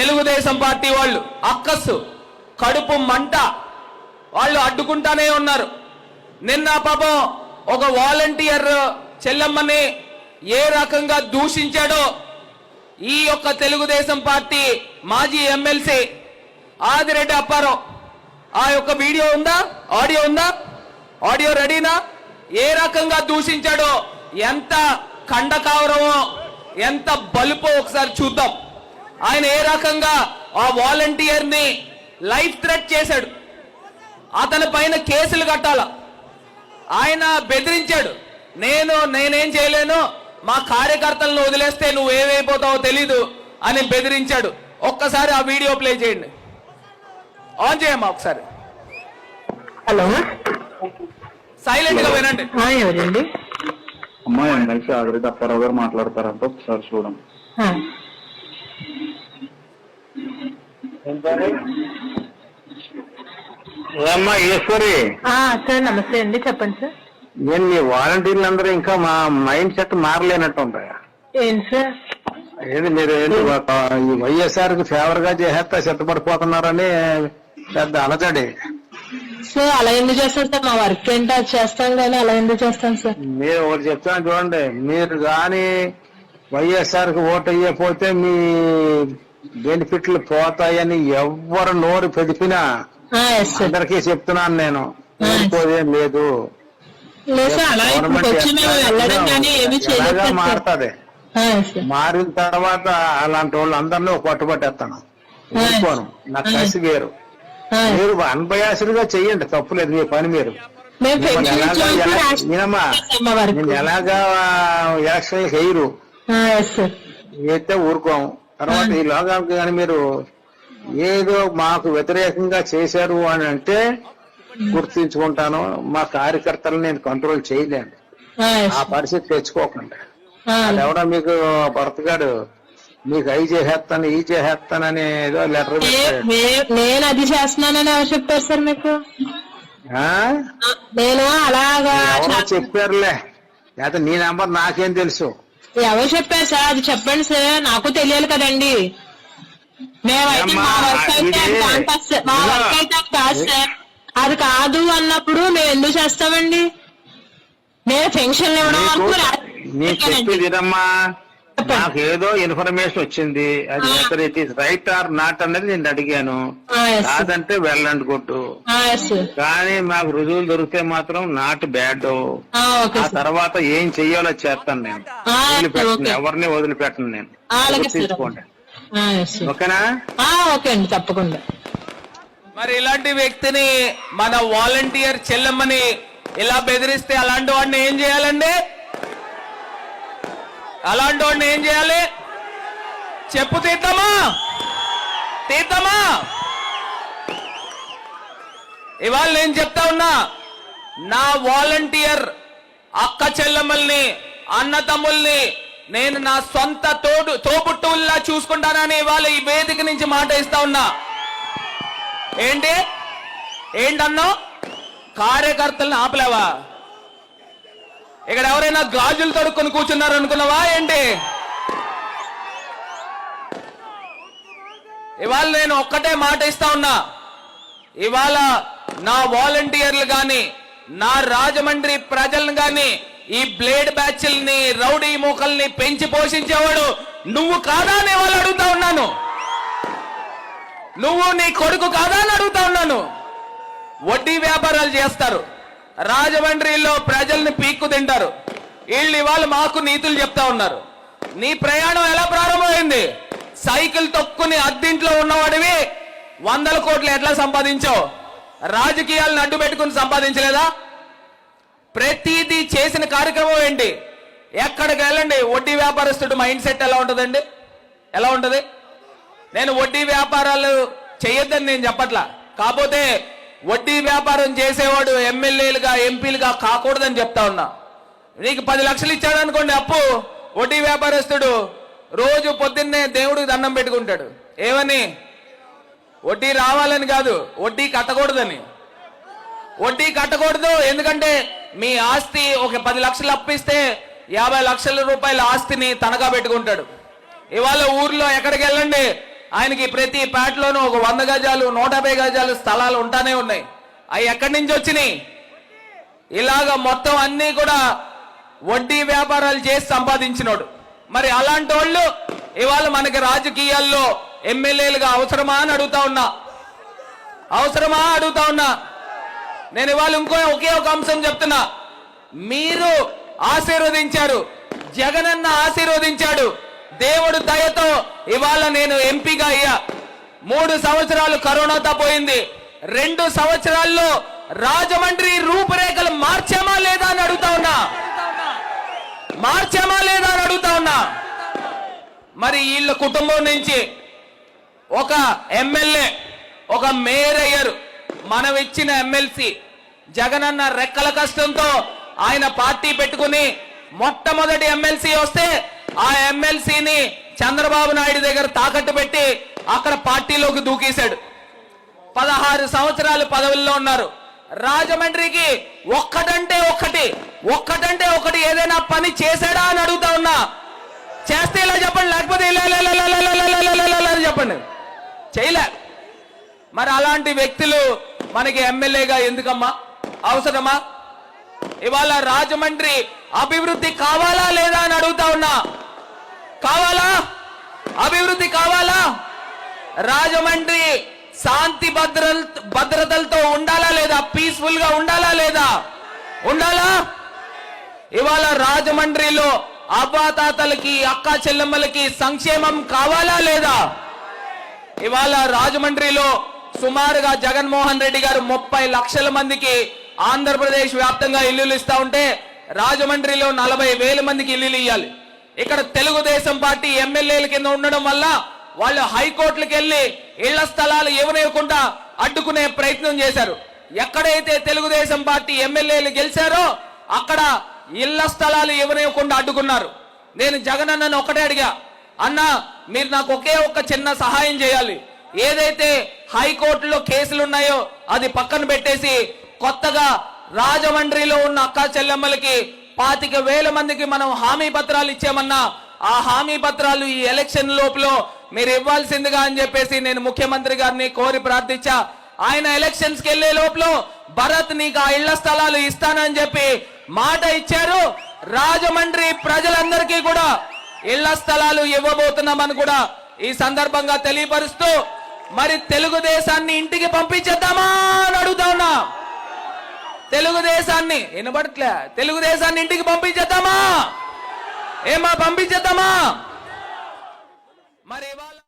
Telugu Desam party వాళ్ళు అక్కస్సు కడుపు మంట వాళ్ళు అడ్డుకుంటానే ఉన్నారు. నిన్న పాపం ఒక వాలంటీర్ చెల్లమ్మని ఏ రకంగా దూషించాడో ఈ యొక్క తెలుగుదేశం పార్టీ మాజీ ఎమ్మెల్సీ ఆదిరెడ్డి అప్పారావు. ఆ యొక్క వీడియో ఉందా? ఆడియో ఉందా? ఆడియో రెడీనా? ఏ రకంగా దూషించాడో ఎంత కండకావరమో ఎంత బలుపో ఒకసారి చూద్దాం. ఆయన ఏ రకంగా ఆ వాలంటీర్ని లైఫ్ థ్రెట్ చేశాడు? అతని పైన కేసులు కట్టాల? ఆయన బెదిరించాడు నేను నేనేం చేయలేను మా కార్యకర్తలను వదిలేస్తే నువ్వు ఏమైపోతావో తెలీదు అని బెదిరించాడు. ఒక్కసారి ఆ వీడియో ప్లే చేయండి. ఆన్ చేయమ్మా ఒకసారి. హలో. సైలెంట్గా వినండి. ఎవరండి? అమ్మా ఎమ్మెల్సీ ఆదిరెడ్డి అప్పారావు గారు మాట్లాడతారంట ఒకసారి చూడండి. ఈశ్వరి? సార్ నమస్తే అండి. చెప్పండి సార్. నేను మీ వాలంటీర్లు అందరూ ఇంకా మా మైండ్ సెట్ మారలేనట్టు ఏంటి సార్? ఏది మీరు ఈ వైఎస్ఆర్కి ఫేవర్గా చేసేస్తా సిద్ధపడిపోతున్నారని పెద్ద అలజడి. సార్ అలా ఎందుకు చేస్తాం సార్? మా వర్క్ ఏంటో? అది చేస్తాం కానీ అలా ఎందుకు చేస్తాం సార్? మీరు ఒకటి చెప్తాను చూడండి. మీరు కానీ వైఎస్ఆర్కి ఓటు అయ్యపోతే మీ బెనిఫిట్లు పోతాయని ఎవ్వరు నోరు పెదిపినా అందరికీ చెప్తున్నాను నేను. ఊరుకోదేం లేదు. మారుతుంది. మారిన తర్వాత అలాంటి వాళ్ళు అందరినీ పట్టుబట్టేస్తాను. ఊరుకోను నా కసి వేరు. మీరు అన్బయాసులుగా చెయ్యండి తప్పులేదు మీ పని మీరు. ఎలాగా నేనమ్మా, నేను ఎలక్షన్ సార్ అయితే ఊరుకోము తర్వాత ఈ లోకానికి కానీ మీరు ఏదో మాకు వ్యతిరేకంగా చేశారు అని అంటే గుర్తించుకుంటాను. మా కార్యకర్తలను నేను కంట్రోల్ చేయలేను. ఆ పరిస్థితి తెచ్చుకోకండి. ఎవడో మీకు భర్తగాడు మీకు అయి చేసేస్తాను ఈ చేసేస్తానని ఏదో లెటర్ నేను అది చేస్తున్నానని ఎవరు చెప్పారు సార్ మీకు? నేను అలాగా చెప్పారులే. లేకపోతే నీ నెంబర్ నాకేం తెలుసు? ఎవరు చెప్పారు సార్? అది చెప్పండి సార్. నాకు తెలియాలి కదండి. మేమైతే మా వర్క్ అయితే. మా. వర్క్ అయితే అది కాదు సార్. అది కాదు అన్నప్పుడు మేము ఎందుకు చేస్తామండి? నేను పెన్షన్ ఇవ్వడం వరకు నీకు ఏదో ఇన్ఫర్మేషన్ వచ్చింది. అది it is right or not అనేది నేను అడిగాను. కాదంటే వెళ్ళండి కొట్టు. కానీ మాకు రుజువులు దొరికితే మాత్రం నాట్ బ్యాడ్ ఆ, తర్వాత ఏం చెయ్యాలో చేస్తాను నేను. వదిలిపెట్టను. ఎవరిని వదిలిపెట్టను నేను. sir. ఓకేనా? ఆ, ఓకే అండి తప్పకుండా. మరి ఇలాంటి వ్యక్తిని మన వాలంటీర్ చెల్లెమ్మని ఇలా బెదిరిస్తే అలాంటి వాడిని ఏం చేయాలండి? అలాంటి వాడిని ఏం చేయాలి? చెప్పు తీద్దామా తీద్దామా ఇవాళ నేను చెప్తా ఉన్నా నా వాలంటీర్ అక్క చెల్లెమ్మల్ని అన్నతమ్ముల్ని నేను నా సొంత తోడు తోబుట్టువుల్లా చూసుకుంటానని ఇవాళ ఈ వేదిక నుంచి మాట ఇస్తా ఉన్నా. ఏంటి? ఏంటన్నావు కార్యకర్తలను ఆపలేవా? ఇక్కడ ఎవరైనా గాజులు తడుక్కొని కూర్చున్నారు అనుకున్నావా ఏంటి? ఇవాళ నేను ఒక్కటే మాట ఇస్తా ఉన్నా. ఇవాళ నా వాలంటీర్లు గాని నా రాజమండ్రి ప్రజలను గాని ఈ బ్లేడ్ బ్యాచ్ల్ని రౌడీ మూకల్ని పెంచి పోషించేవాడు నువ్వు కాదా అని వాళ్ళు అడుగుతా ఉన్నాను. నువ్వు నీ కొడుకు కాదా అని అడుగుతా ఉన్నాను. వడ్డీ వ్యాపారాలు చేస్తారు. రాజమండ్రిలో ప్రజల్ని పీక్కు తింటారు. వీళ్ళు ఇవాళ మాకు నీతులు చెప్తా ఉన్నారు. నీ ప్రయాణం ఎలా ప్రారంభమైంది? సైకిల్ తొక్కుని అద్దింట్లో ఉన్నవాడివి వందల కోట్లు ఎట్లా సంపాదించావు? రాజకీయాలను అడ్డు పెట్టుకుని సంపాదించలేదా? ప్రతిదీ చేసిన కార్యక్రమం ఏంటి? ఎక్కడికి వెళ్ళండి? వడ్డీ వ్యాపారస్తుడు మైండ్ సెట్ ఎలా ఉంటుందండి? ఎలా ఉంటుంది? నేను వడ్డీ వ్యాపారాలు చేయొద్దని నేను చెప్పట్లా. కాకపోతే వడ్డీ వ్యాపారం చేసేవాడు ఎమ్మెల్యేలుగా ఎంపీలుగా కాకూడదని చెప్తా ఉన్నా. నీకు పది లక్షలు ఇచ్చాడు అనుకోండి అప్పు. వడ్డీ వ్యాపారస్తుడు రోజు పొద్దున్నే దేవుడికి దండం పెట్టుకుంటాడు. ఏమని? వడ్డీ రావాలని కాదు వడ్డీ కట్టకూడదని. వడ్డీ కట్టకూడదు ఎందుకంటే మీ ఆస్తి ఒక పది లక్షలు అప్పిస్తే యాభై లక్షల రూపాయల ఆస్తిని తనఖా పెట్టుకుంటాడు. ఇవాళ ఊర్లో ఎక్కడికి వెళ్ళండి? ఆయనకి ప్రతి పేటలోనూ ఒక వంద గజాలు నూట యాభై గజాలు స్థలాలు ఉంటానే ఉన్నాయి. అవి ఎక్కడి నుంచి వచ్చినాయి? ఇలాగ మొత్తం అన్ని కూడా వడ్డీ వ్యాపారాలు చేసి సంపాదించినోడు. మరి అలాంటి వాళ్ళు ఇవాళ మనకి రాజకీయాల్లో ఎమ్మెల్యేలుగా అవసరమా అని అడుగుతా ఉన్నా. అవసరమా అడుగుతా ఉన్నా. నేను ఇవాళ ఇంకో ఒకే ఒక అంశం చెప్తున్నా. మీరు ఆశీర్వదించారు. జగనన్న ఆశీర్వదించాడు. దేవుడు దయతో ఇవాళ నేను ఎంపీగా అయ్యా. మూడు సంవత్సరాలు కరోనాతో పోయింది. రెండు సంవత్సరాల్లో రాజమండ్రి రూపురేఖలు మార్చామా లేదా అని అడుగుతా ఉన్నా. మార్చామా లేదా అని అడుగుతా ఉన్నా. మరి వీళ్ళ కుటుంబం నుంచి ఒక ఎమ్మెల్యే ఒక మేయర్ అయ్యారు. మనం ఇచ్చిన ఎమ్మెల్సీ జగనన్న రెక్కల కష్టంతో ఆయన పార్టీ పెట్టుకుని మొట్టమొదటి ఎమ్మెల్సీ వస్తే ఆ ఎమ్మెల్సీని చంద్రబాబు నాయుడు దగ్గర తాకట్టు పెట్టి అక్కడ పార్టీలోకి దూకేశాడు. పదహారు సంవత్సరాలు పదవుల్లో ఉన్నారు. రాజమండ్రికి ఒక్కటంటే ఒక్కటి ఒక్కటంటే ఒకటి ఏదైనా పని చేశాడా అని అడుగుతా ఉన్నా. చేస్తే ఇలా చెప్పండి లేకపోతే ఇలా చెప్పండి. చేయలే. మరి అలాంటి వ్యక్తులు మనకి ఎమ్మెల్యేగా ఎందుకమ్మా? అవసరమా? ఇవాళ రాజమండ్రి అభివృద్ధి కావాలా లేదా అని అడుగుతా ఉన్నా. కావాలా? అభివృద్ధి కావాలా? రాజమండ్రి శాంతి భద్ర భద్రతలతో ఉండాలా లేదా? పీస్ఫుల్గా ఉండాలా లేదా? ఉండాలా? ఇవాళ రాజమండ్రిలో అవ్వాతాతలకి అక్క చెల్లెమ్మలకి సంక్షేమం కావాలా లేదా? ఇవాళ రాజమండ్రిలో సుమారుగా జగన్మోహన్ రెడ్డి గారు ముప్పై లక్షల మందికి ఆంధ్రప్రదేశ్ వ్యాప్తంగా ఇల్లులు ఇస్తా ఉంటే రాజమండ్రిలో నలభై వేల మందికి ఇల్లులు ఇవ్వాలి ఇక్కడ తెలుగుదేశం పార్టీ ఎమ్మెల్యేల కింద ఉండడం వల్ల వాళ్ళు హైకోర్టులకు వెళ్ళి ఇళ్ళ స్థలాలు ఇవ్వనివ్వకుండా అడ్డుకునే ప్రయత్నం చేశారు. ఎక్కడైతే తెలుగుదేశం పార్టీ ఎమ్మెల్యేలు గెలిచారో అక్కడ ఇళ్ళ స్థలాలు ఇవ్వనివ్వకుండా అడ్డుకున్నారు. నేను జగన్ అన్నను ఒకటే అడిగా అన్నా మీరు నాకు ఒకే ఒక్క చిన్న సహాయం చేయాలి. ఏదైతే హైకోర్టులో కేసులు ఉన్నాయో అది పక్కన పెట్టేసి కొత్తగా రాజమండ్రిలో ఉన్న అక్కా చెల్లెమ్మలకి పాతిక వేల మందికి మనం హామీ పత్రాలు ఇచ్చామన్నా ఆ హామీ పత్రాలు ఈ ఎలక్షన్ లోపల మీరు ఇవ్వాల్సిందిగా అని చెప్పేసి నేను ముఖ్యమంత్రి గారిని కోరి ప్రార్థించా. ఆయన ఎలక్షన్స్కి వెళ్ళే లోపల భరత్ నీకు ఆ ఇళ్ళ స్థలాలు ఇస్తానని చెప్పి మాట ఇచ్చారు. రాజమండ్రి ప్రజలందరికీ కూడా ఇళ్ళ స్థలాలు ఇవ్వబోతున్నామని కూడా ఈ సందర్భంగా తెలియపరుస్తూ మరి తెలుగుదేశాన్ని ఇంటికి పంపించేద్దామా అని అడుగుతా ఉన్నా. తెలుగుదేశాన్ని వినబడట్లే. తెలుగుదేశాన్ని ఇంటికి పంపించేద్దామా? ఏమా పంపించేద్దామా? మరి ఇవాళ